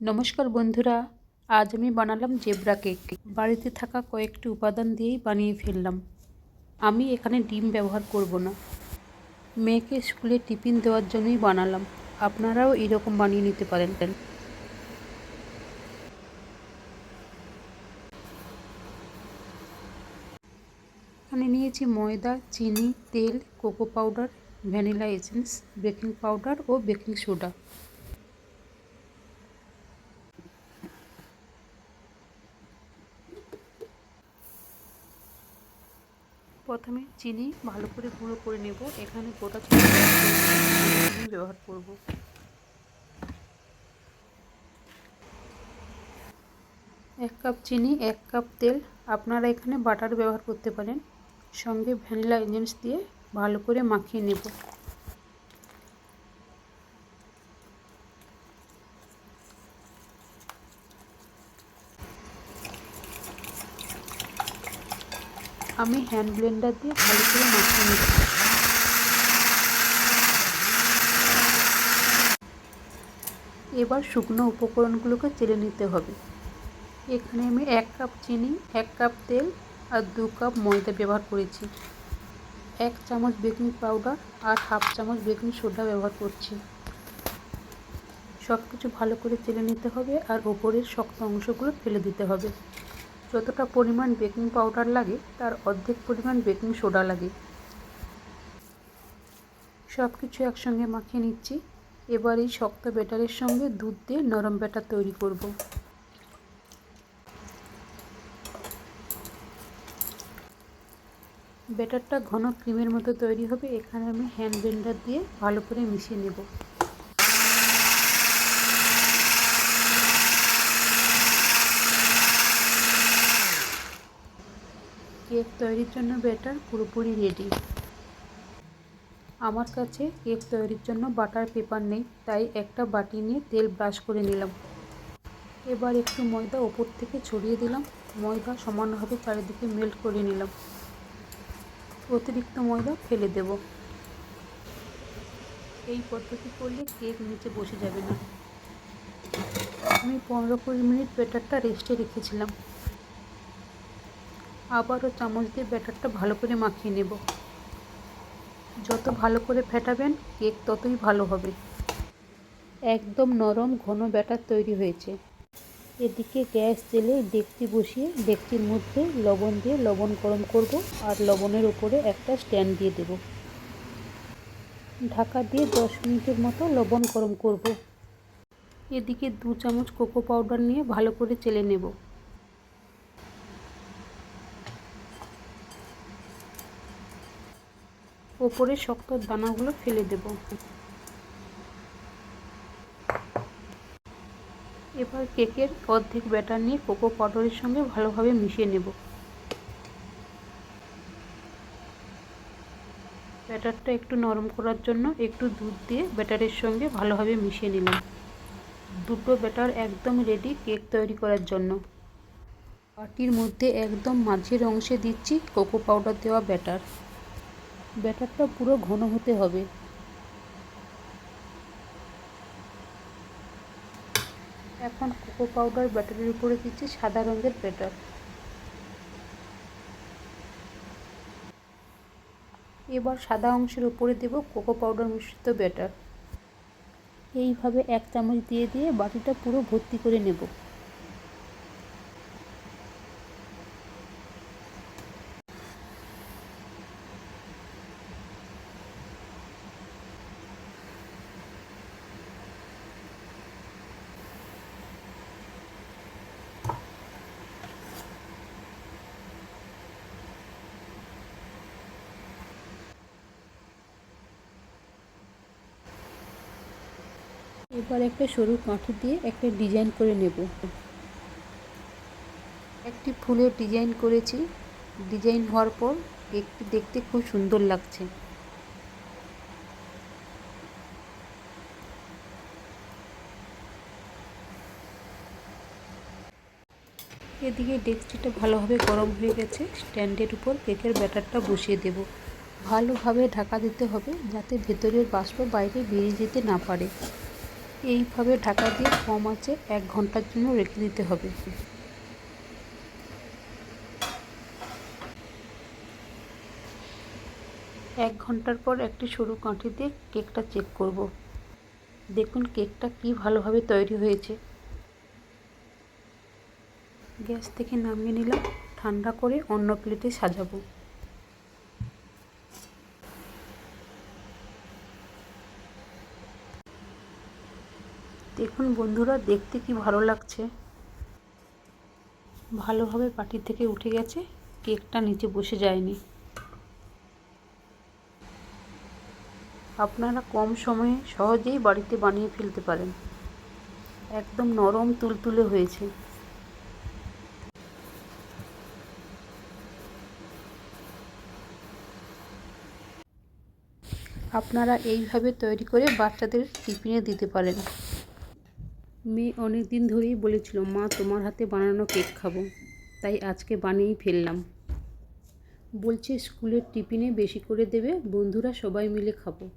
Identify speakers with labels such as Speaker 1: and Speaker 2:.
Speaker 1: নমস্কার বন্ধুরা, আজ আমি বানালাম জেব্রা কেক। বাড়িতে থাকা কয়েকটি উপাদান দিয়েই বানিয়ে ফেললাম। আমি এখানে ডিম ব্যবহার করব না। মেয়েকে স্কুলে টিফিন দেওয়ার জন্যই বানালাম। আপনারাও এরকম বানিয়ে নিতে পারেন এখানে নিয়েছি ময়দা, চিনি, তেল, cocoa powder, vanilla essence, baking powder ও বেকিং সোডা। প্রথমে চিনি ভালো করে গুঁড়ো করে নেব। এখানে গোটা চিনি ব্যবহার করব। এক কাপ চিনি, এক কাপ তেল। আপনারা এখানে বাটার ব্যবহার করতে পারেন। সঙ্গে ভ্যানিলা এজেন্স দিয়ে ভালো করে মাখিয়ে নেব। আমি হ্যান্ড ব্লেন্ডার দিয়ে ভালো করে মাখিয়ে নিচ্ছি এবার শুকনো উপকরণগুলোকে চেলে নিতে হবে। এখানে আমি এক কাপ চিনি, এক কাপ তেল আর দু কাপ ময়দা ব্যবহার করেছি। এক চামচ বেকিং পাউডার আর হাফ চামচ বেকিং সোডা ব্যবহার করছি। সব কিছু ভালো করে চেলে নিতে হবে আর ওপরের শক্ত অংশগুলো ফেলে দিতে হবে। যতটা পরিমাণ বেকিং পাউডার লাগে, তার অর্ধেক পরিমাণ বেকিং সোডা লাগে। সব কিছু একসঙ্গে মাখিয়ে নিচ্ছি। এবার এই শক্ত ব্যাটারের সঙ্গে দুধ দিয়ে নরম ব্যাটার তৈরি করব। ব্যাটারটা ঘন ক্রিমের মতো তৈরি হবে। এখানে আমি হ্যান্ড ব্লেন্ডার দিয়ে ভালো করে মিশিয়ে নেব। কেক তৈরির জন্য ব্যাটার পুরোপুরি রেডি আমার কাছে কেক তৈরির জন্য বাটার পেপার নেই, তাই একটা বাটি নিয়ে তেল ব্রাশ করে নিলাম। এবার একটু ময়দা ওপর থেকে ছড়িয়ে দিলাম। ময়দা সমানভাবে চারিদিকে মেল্ট করে নিলাম। অতিরিক্ত ময়দা ফেলে দেব। এই পদ্ধতি করলে কেক নিচে বসে যাবে না। আমি পনেরো কুড়ি মিনিট ব্যাটারটা রেস্টে রেখেছিলাম। আবারও চামচ দিয়ে ব্যাটারটা ভালো করে মাখিয়ে নেব। যত ভালো করে ফেটাবেন, কেক ততই ভালো হবে। একদম নরম, ঘন ব্যাটার তৈরি হয়েছে। এদিকে গ্যাস জেলে ডেকচি বসিয়ে ডেকচির মধ্যে লবণ দিয়ে লবণ গরম করব আর লবণের উপরে একটা স্ট্যান্ড দিয়ে দেব। ঢাকা দিয়ে দশ মিনিটের মতো লবণ গরম করব। এদিকে দু চামচ কোকো পাউডার নিয়ে ভালো করে চেলে নেব। ওপরে শক্ত দানাগুলো ফেলে দেব। এবার কেকের অর্ধেক ব্যাটার নিয়ে কোকো পাউডারের সঙ্গে ভালোভাবে মিশিয়ে নেব। ব্যাটারটা একটু নরম করার জন্য একটু দুধ দিয়ে ব্যাটারের সঙ্গে ভালোভাবে মিশিয়ে নিলাম। দুটো ব্যাটার একদম রেডি কেক তৈরি করার জন্য। বাটির মধ্যে একদম মাঝের অংশে দিচ্ছি কোকো পাউডার দেওয়া ব্যাটার। ব্যাটারটা পুরো ঘন হতে হবে। এখন কোকো পাউডার ব্যাটারের উপরে দিচ্ছি সাদা রঙের ব্যাটার। এবার সাদা অংশের উপরে দেব কোকো পাউডার মিশ্রিত ব্যাটার। এইভাবে এক চামচ দিয়ে দিয়ে বাটিটা পুরো ভর্তি করে নেব। এবার একটা সরু কাঠি দিয়ে একটা ডিজাইন করে নেব। একটি ফুলের ডিজাইন করেছি। ডিজাইন হওয়ার পর কেকটি দেখতে খুব সুন্দর লাগছে। এদিকে ডেক্সটিটা ভালোভাবে গরম হয়ে গেছে। স্ট্যান্ডের উপর কেকের ব্যাটারটা বসিয়ে দেব। ভালোভাবে ঢাকা দিতে হবে যাতে ভেতরের বাষ্প বাইরে বেরিয়ে যেতে না পারে। এইভাবে ঢাকা দিয়ে কম আছে এক ঘণ্টার জন্য রেখে দিতে হবে। এক ঘণ্টার পর একটি সরু কাঁঠি দিয়ে কেকটা চেক করব। দেখুন কেকটা কি ভালোভাবে তৈরি হয়েছে। গ্যাস থেকে নামিয়ে নিলাম, ঠান্ডা করে অন্য প্লেটে সাজাবো। দেখুন বন্ধুরা, দেখতে কি ভালো লাগছে। ভালোভাবে পাটি থেকে উঠে গেছে, কেকটা নিচে বসে যায়নি। আপনারা কম সময়ে সহজেই বাড়িতে বানিয়ে ফেলতে পারেন। একদম নরম তুলতুলে হয়েছে। আপনারা এইভাবে তৈরি করে বাচ্চাদের টিফিনে দিতে পারেন। মেয়ে অনেক দিন ধরেই বলেছিল, মা, তোমার হাতে বানানো কেক খাব। তাই আজকে বানিয়েই ফেললাম। বলছে, স্কুলের টিফিনে বেশি করে দেবে, বন্ধুরা সবাই মিলে খাব।